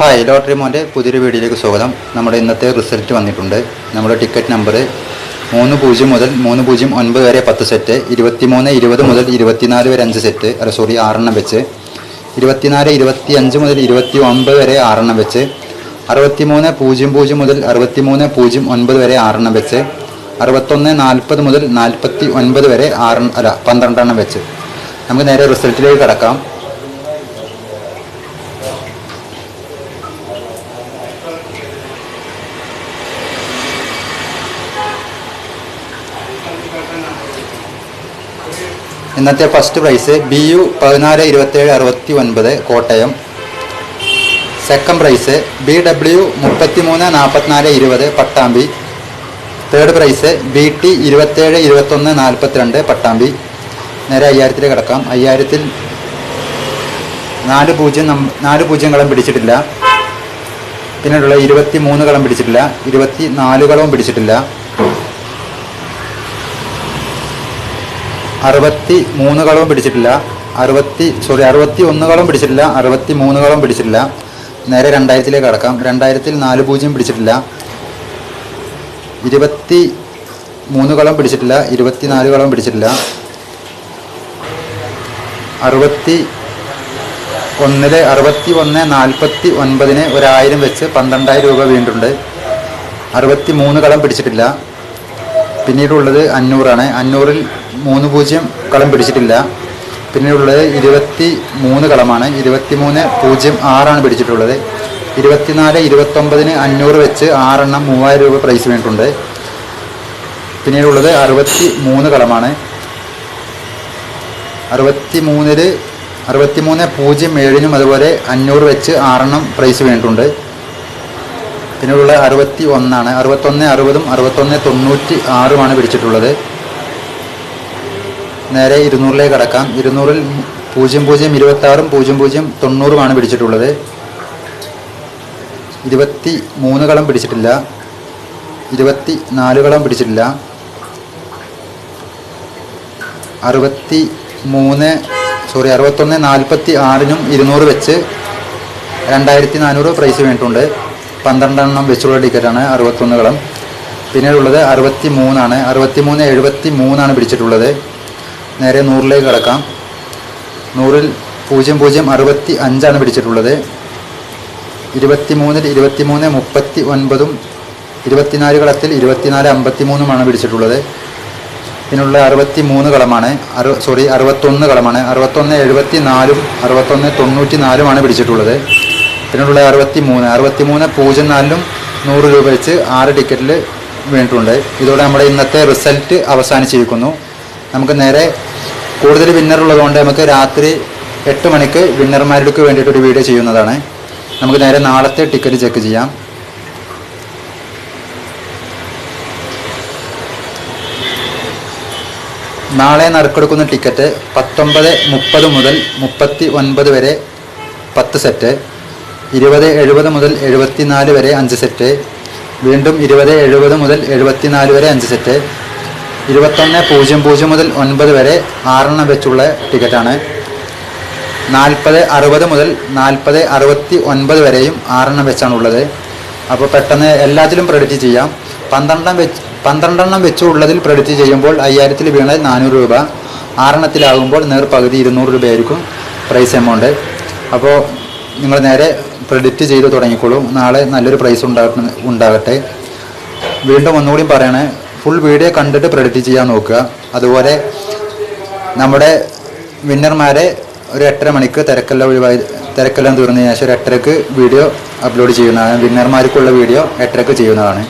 Hi lottery മോന്റെ പുതിയൊരു വീഡിയോയിലേക്ക് സ്വാഗതം. നമ്മുടെ ഇന്നത്തെ റിസൾട്ട് വന്നിട്ടുണ്ട്. നമ്മുടെ ടിക്കറ്റ് നമ്പർ മൂന്ന് പൂജ്യം മുതൽ മൂന്ന് പൂജ്യം ഒൻപത് വരെ പത്ത് സെറ്റ് ഇരുപത്തിമൂന്ന് ഇരുപത് മുതൽ ഇരുപത്തിനാല് വരെ അഞ്ച് സെറ്റ് അല്ല സോറി ആറെണ്ണം വെച്ച്. ഇരുപത്തിനാല് ഇരുപത്തി അഞ്ച് മുതൽ ഇരുപത്തി ഒൻപത് വരെ ആറെണ്ണം വെച്ച്. അറുപത്തിമൂന്ന് പൂജ്യം പൂജ്യം മുതൽ അറുപത്തിമൂന്ന് പൂജ്യം ഒൻപത് വരെ ആറെണ്ണം വെച്ച്. അറുപത്തൊന്ന് നാൽപ്പത് മുതൽ നാൽപ്പത്തി ഒൻപത് വരെ ആറ് അല്ല പന്ത്രണ്ടെണ്ണം വെച്ച്. നമുക്ക് നേരെ റിസൾട്ടിലേക്ക് കടക്കാം. ഇന്നത്തെ ഫസ്റ്റ് പ്രൈസ് ബി യു പതിനാല് ഇരുപത്തേഴ് അറുപത്തി ഒൻപത് Kottayam. Second prize B W മുപ്പത്തി മൂന്ന് നാൽപ്പത്തിനാല് ഇരുപത് Pattambi. Third prize B T ഇരുപത്തേഴ് ഇരുപത്തൊന്ന് നാൽപ്പത്തിരണ്ട് പട്ടാമ്പി. നേരെ അയ്യായിരത്തിൽ കിടക്കാം. അയ്യായിരത്തിൽ നാല് പൂജ്യം നാല് കളം പിടിച്ചിട്ടില്ല. പിന്നീടുള്ള ഇരുപത്തി മൂന്ന് കളം പിടിച്ചിട്ടില്ല. ഇരുപത്തി നാല് കളവും പിടിച്ചിട്ടില്ല. അറുപത്തി മൂന്ന് കളവും പിടിച്ചിട്ടില്ല. അറുപത്തി സോറി അറുപത്തി ഒന്ന് കളവും പിടിച്ചിട്ടില്ല. അറുപത്തി മൂന്ന് കളവും പിടിച്ചിട്ടില്ല. നേരെ രണ്ടായിരത്തിലേക്ക് കടക്കാം. രണ്ടായിരത്തിൽ നാല് പൂജ്യം പിടിച്ചിട്ടില്ല. ഇരുപത്തി മൂന്ന് കളം പിടിച്ചിട്ടില്ല. ഇരുപത്തി നാല് കളം പിടിച്ചിട്ടില്ല. അറുപത്തി ഒന്നിൽ അറുപത്തി ഒന്ന് നാൽപ്പത്തി ഒൻപതിന് ഒരായിരം വെച്ച് പന്ത്രണ്ടായിരം രൂപ വീണ്ടുണ്ട്. അറുപത്തി മൂന്ന് കളം പിടിച്ചിട്ടില്ല. പിന്നീടുള്ളത് അഞ്ഞൂറാണ്. അഞ്ഞൂറിൽ മൂന്ന് പൂജ്യം കളം പിടിച്ചിട്ടില്ല. പിന്നീടുള്ളത് ഇരുപത്തി മൂന്ന് കളമാണ്. ഇരുപത്തി മൂന്ന് പൂജ്യം ആറാണ് പിടിച്ചിട്ടുള്ളത്. ഇരുപത്തിനാല് ഇരുപത്തൊമ്പതിന് അഞ്ഞൂറ് വെച്ച് ആറെണ്ണം മൂവായിരം രൂപ പ്രൈസ് വേണ്ടിയിട്ടുണ്ട് പിന്നീടുള്ളത് അറുപത്തി മൂന്ന് കളമാണ്. അറുപത്തി മൂന്നിൽ അറുപത്തി മൂന്ന് പൂജ്യം ഏഴിനും അതുപോലെ അഞ്ഞൂറ് വെച്ച് ആറെണ്ണം പ്രൈസ് വേണ്ടിയിട്ടുണ്ട് പിന്നീടുള്ള അറുപത്തി ഒന്നാണ് അറുപത്തൊന്ന് അറുപതും അറുപത്തൊന്ന് തൊണ്ണൂറ്റി ആറുമാണ് പിടിച്ചിട്ടുള്ളത്. നേരെ ഇരുന്നൂറിലേക്ക് കടക്കാം. ഇരുന്നൂറിൽ പൂജ്യം പൂജ്യം ഇരുപത്തി ആറും പൂജ്യം പൂജ്യം തൊണ്ണൂറുമാണ് പിടിച്ചിട്ടുള്ളത്. ഇരുപത്തി മൂന്ന് കളം പിടിച്ചിട്ടില്ല. ഇരുപത്തി നാല് കളം പിടിച്ചിട്ടില്ല. അറുപത്തി മൂന്ന് സോറി അറുപത്തൊന്ന് നാൽപ്പത്തി ആറിനും ഇരുന്നൂറ് വെച്ച് രണ്ടായിരത്തി നാനൂറ് പ്രൈസ് വേണ്ടിയിട്ടുണ്ട് പന്ത്രണ്ടെണ്ണം വെച്ചുള്ള ടിക്കറ്റാണ് അറുപത്തൊന്ന് കളം. പിന്നീടുള്ളത് അറുപത്തി മൂന്നാണ് അറുപത്തി മൂന്ന് എഴുപത്തി മൂന്നാണ് പിടിച്ചിട്ടുള്ളത്. നേരെ നൂറിലേക്ക് കിടക്കാം. നൂറിൽ പൂജ്യം പൂജ്യം അറുപത്തി അഞ്ചാണ് പിടിച്ചിട്ടുള്ളത്. ഇരുപത്തി മൂന്നിൽ ഇരുപത്തി മൂന്ന് മുപ്പത്തി ഒൻപതും ഇരുപത്തിനാല് കളത്തിൽ ഇരുപത്തിനാല് അമ്പത്തി മൂന്നുമാണ് പിടിച്ചിട്ടുള്ളത്. ഇതിനുള്ള അറുപത്തി മൂന്ന് കളമാണ്. അറു സോറി അറുപത്തൊന്ന് കളമാണ്. അറുപത്തൊന്ന് എഴുപത്തി നാലും അറുപത്തൊന്ന് തൊണ്ണൂറ്റി നാലുമാണ് പിടിച്ചിട്ടുള്ളത്. ഇതിനുള്ള അറുപത്തി മൂന്ന് അറുപത്തി മൂന്ന് പൂജ്യം നാലിലും നൂറ് രൂപ വെച്ച് ആറ് ടിക്കറ്റിൽ വീണിട്ടുണ്ട്. ഇതോടെ നമ്മുടെ ഇന്നത്തെ റിസൾട്ട് അവസാനിച്ചിരിക്കുന്നു. നമുക്ക് നേരെ കൂടുതൽ വിന്നർ ഉള്ളതുകൊണ്ട് നമുക്ക് രാത്രി എട്ട് മണിക്ക് വിന്നർമാർക്ക് വേണ്ടിയിട്ട് ഒരു വീഡിയോ ചെയ്യുന്നതാണ്. നമുക്ക് നേരെ നാളത്തെ ടിക്കറ്റ് ചെക്ക് ചെയ്യാം. നാളെ നറുക്കെടുക്കുന്ന ടിക്കറ്റ് പത്തൊമ്പത് മുപ്പത് മുതൽ മുപ്പത്തി ഒൻപത് വരെ പത്ത് സെറ്റ് ഇരുപത് എഴുപത് മുതൽ എഴുപത്തിനാല് വരെ അഞ്ച് സെറ്റ് വീണ്ടും ഇരുപത് എഴുപത് മുതൽ എഴുപത്തിനാല് വരെ അഞ്ച് സെറ്റ് ഇരുപത്തൊന്ന് പൂജ്യം പൂജ്യം മുതൽ ഒൻപത് വരെ ആറെണ്ണം വെച്ചുള്ള ടിക്കറ്റാണ്. നാൽപ്പത് അറുപത് മുതൽ നാൽപ്പത് അറുപത്തി ഒൻപത് വരെയും ആറെണ്ണം വെച്ചാണ് ഉള്ളത് അപ്പോൾ പെട്ടെന്ന് എല്ലാത്തിലും പ്രെഡിറ്റ് ചെയ്യാം. പന്ത്രണ്ടെണ്ണം വെച്ച് പന്ത്രണ്ടെണ്ണം വെച്ചുള്ളതിൽ പ്രെഡിറ്റ് ചെയ്യുമ്പോൾ അയ്യായിരത്തിൽ വീണത് നാനൂറ് രൂപ. ആറെണ്ണത്തിലാകുമ്പോൾ നേർ പകുതി ഇരുന്നൂറ് രൂപയായിരിക്കും പ്രൈസ് എമൗണ്ട് അപ്പോൾ നിങ്ങൾ നേരെ പ്രെഡിറ്റ് ചെയ്ത് തുടങ്ങിക്കോളൂ. നാളെ നല്ലൊരു പ്രൈസ് ഉണ്ടാകട്ടെ. വീണ്ടും ഒന്നുകൂടി പറയണേ ഫുൾ വീഡിയോ കണ്ടിട്ട് പ്രെഡിക്റ്റ് ചെയ്യാൻ നോക്കുക. അതുപോലെ നമ്മുടെ വിന്നർമാരെ ഒരു എട്ടര മണിക്ക് തിരക്കെല്ലാം ഒഴിവായി തിരക്കെല്ലാം തീർന്നതിന് ശേഷം ഒരു എട്ടരക്ക് വീഡിയോ അപ്ലോഡ് ചെയ്യുന്നതാണ്. വിന്നർമാർക്കുള്ള വീഡിയോ എട്ടരക്ക് ചെയ്യുന്നതാണ്.